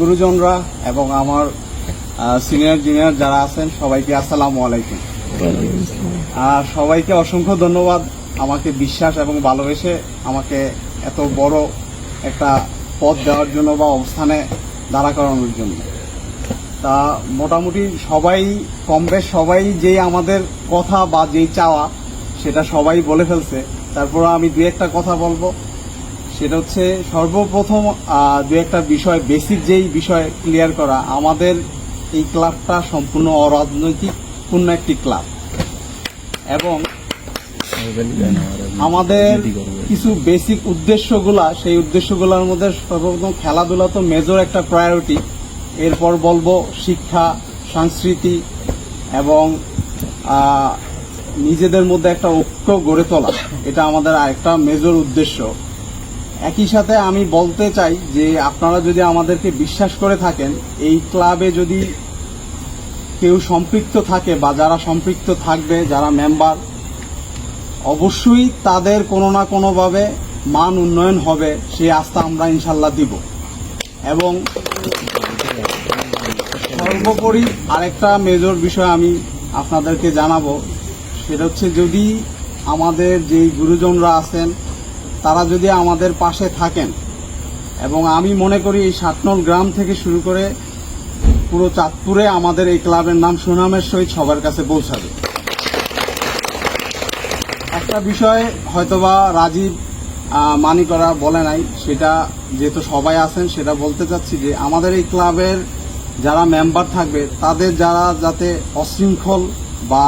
গুরুজনরা এবং আমার senior junior যারা আছেন, সবাইকে আসসালামু আলাইকুম। আর সবাইকে অসংখ্য ধন্যবাদ আমাকে বিশ্বাস এবং ভালোবেসে আমাকে এত বড় একটা পদ দেওয়ার জন্য বা অবস্থানে দাঁড়া করানোর জন্য। তা মোটামুটি সবাই, কম বেশ সবাই যেই আমাদের কথা বা যেই চাওয়া, সেটা সবাই বলে ফেলছে। তারপর আমি দু একটা কথা বলব। সেটা হচ্ছে সর্বপ্রথম দু একটা বিষয় বেসিক যেই বিষয় ক্লিয়ার করা, আমাদের এই ক্লাবটা সম্পূর্ণ অরাজনৈতিক, পূর্ণ একটি ক্লাব এবং আমাদের কিছু বেসিক উদ্দেশ্যগুলা, সেই উদ্দেশ্যগুলোর মধ্যে সর্বপ্রথম খেলাধুলা তো মেজর একটা প্রায়োরিটি এরপর বলব শিক্ষা, সংস্কৃতি এবং নিজেদের মধ্যে একটা ঐক্য গড়ে তোলা। এটা আমাদের আরেকটা মেজর উদ্দেশ্য। একই সাথে আমি বলতে চাই যে আপনারা যদি আমাদেরকে বিশ্বাস করে থাকেন, এই ক্লাবে যদি কেউ সম্পৃক্ত থাকে বা যারা সম্পৃক্ত থাকবে, যারা মেম্বার অবশ্যই তাদের কোনো না কোনোভাবে মান উন্নয়ন হবে সেই আস্থা আমরা ইনশাল্লাহ দিব। এবং সর্বোপরি আরেকটা মেজর বিষয় আমি আপনাদেরকে জানাব, সেটা হচ্ছে যদি আমাদের যেই গুরুজনরা আছেন তারা যদি আমাদের পাশে থাকেন এবং আমি মনে করি এই সাতনল গ্রাম থেকে শুরু করে পুরো চাঁদপুরে আমাদের এই ক্লাবের নাম সুনামের সহিত সবার কাছে পৌঁছাবে। একটা বিষয় হয়তোবা রাজীব আহ, মানিকরা বলে নাই সেটা যেহেতু সবাই আছেন সেটা বলতে চাচ্ছি যে আমাদের এই ক্লাবের যারা মেম্বার থাকবে তাদের যারা যাতে অশৃঙ্খল বা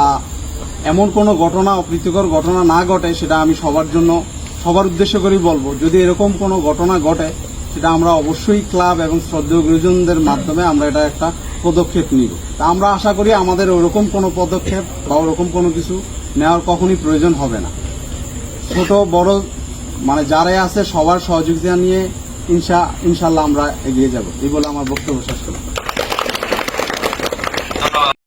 এমন কোনো ঘটনা অপ্রীতিকর ঘটনা না ঘটে সেটা আমি সবার জন্য সবার উদ্দেশ্য করেই বলব, যদি এরকম কোনো ঘটনা ঘটে, সেটা আমরা অবশ্যই ক্লাব এবং শ্রদ্ধেয় গুরুজনদের মাধ্যমে আমরা এটা একটা পদক্ষেপ নিব। তা আমরা আশা করি আমাদের ওরকম কোনো পদক্ষেপ বা ওরকম কোনো কিছু নেওয়ার কখনই প্রয়োজন হবে না। ছোট, বড় মানে যারাই আছে সবার সহযোগিতা নিয়ে ইনশা, ইনশাল্লাহ আমরা এগিয়ে যাব। এই বলে আমার বক্তব্য শেষ করলাম।